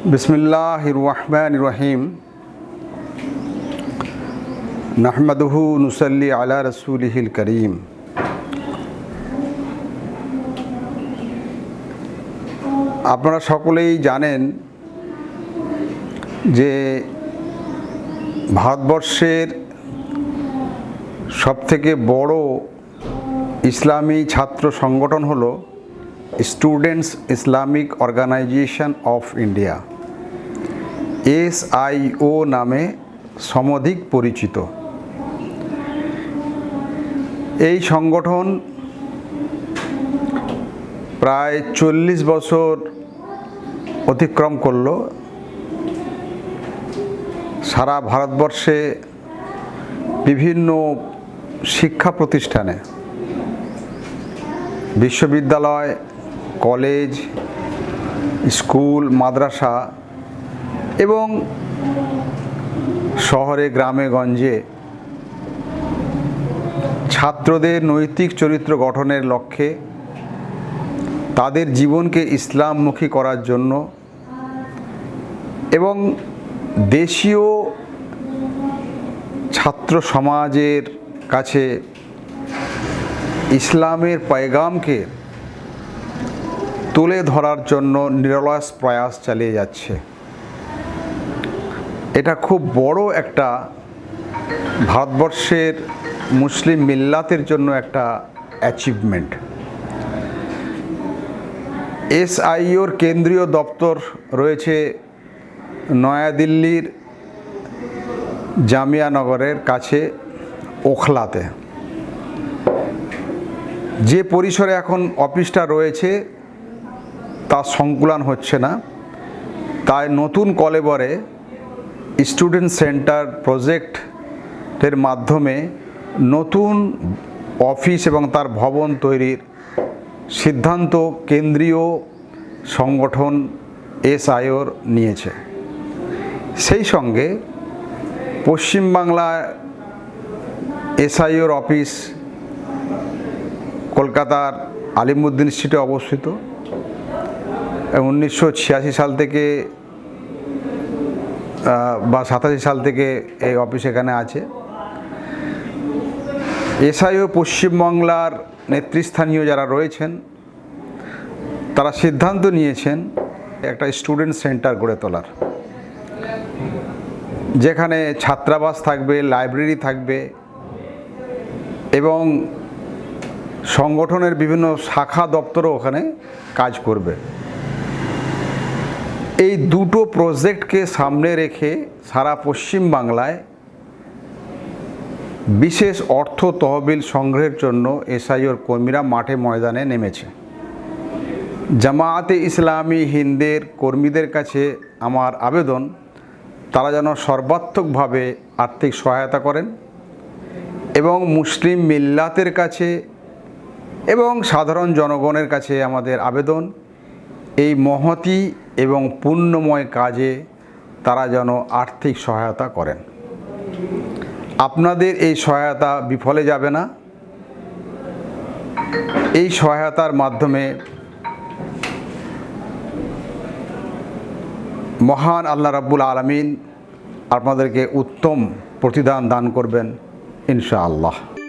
বিসমিল্লাহ রহমান রহিম নাহমাদহু নুসল্লি আলা রসুলহিল করিম। আপনারা সকলেই জানেন যে ভারতবর্ষের সবথেকে বড় ইসলামী ছাত্র সংগঠন হলো Students Islamic Organisation of India SIO নামে সমধিক পরিচিত। এই সংগঠন প্রায় চল্লিশ বছর অতিক্রম করল। সারা ভারতবর্ষে বিভিন্ন শিক্ষা প্রতিষ্ঠানে, বিশ্ববিদ্যালয় কলেজ, স্কুল, মাদ্রাসা এবং শহরে, গ্রামে, গঞ্জে ছাত্রদের নৈতিক চরিত্র গঠনের লক্ষ্যে তাদের জীবনকে ইসলামমুখী করার জন্য এবং দেশীয় ছাত্র সমাজের কাছে ইসলামের পয়গামকে তুলে ধরার জন্য নিরলস প্রয়াস চালিয়ে যাচ্ছে। এটা খুব বড় একটা ভারতবর্ষের মুসলিম মিল্লাতের জন্য একটা অ্যাচিভমেন্ট এসআইওর কেন্দ্রীয় দপ্তর রয়েছে নয়াদিল্লির জামিয়ানগরের কাছে, ওখলাতে। যে পরিসরে এখন অফিসটা রয়েছে তা সংকুলান হচ্ছে না। তাই নতুন কলেবরে স্টুডেন্ট সেন্টার প্রজেক্টের মাধ্যমে নতুন অফিস এবং তার ভবন তৈরির সিদ্ধান্ত কেন্দ্রীয় সংগঠন এসআইওর নিয়েছে। সেই সঙ্গে পশ্চিমবাংলায় এসআইওর অফিস কলকাতার আলিমুদ্দিন স্ট্রিটে অবস্থিত। উনিশশো ছিয়াশি সাল থেকে বা সাতাশি সাল থেকে এই অফিস এখানে আছে। এসআইও পশ্চিমবাংলার নেতৃস্থানীয় যারা রয়েছেন, তারা সিদ্ধান্ত নিয়েছেন একটা স্টুডেন্ট সেন্টার গড়ে তোলার। যেখানে ছাত্রাবাস থাকবে, লাইব্রেরি থাকবে এবং সংগঠনের বিভিন্ন শাখা দপ্তরও ওখানে কাজ করবে। এই দুটো প্রজেক্টকে সামনে রেখে সারা পশ্চিম বাংলায় বিশেষ অর্থ তহবিল সংগ্রহের জন্য এসআইওর কর্মীরা মাঠে ময়দানে নেমেছে। জামায়াতে ইসলামী হিন্দের কর্মীদের কাছে আমার আবেদন, তারা যেন সর্বাত্মকভাবে আর্থিক সহায়তা করেন এবং মুসলিম মিল্লাতের কাছে এবং সাধারণ জনগণের কাছে আমাদের আবেদন এই মহতি এবং পুণ্যময় কাজে তারা যেন আর্থিক সহায়তা করেন। আপনাদের এই সহায়তা বিফলে যাবে না। এই সহায়তার মাধ্যমে মহান আল্লাহ রাব্বুল আলমিন আপনাদেরকে উত্তম প্রতিদান দান করবেন ইনশাআল্লাহ।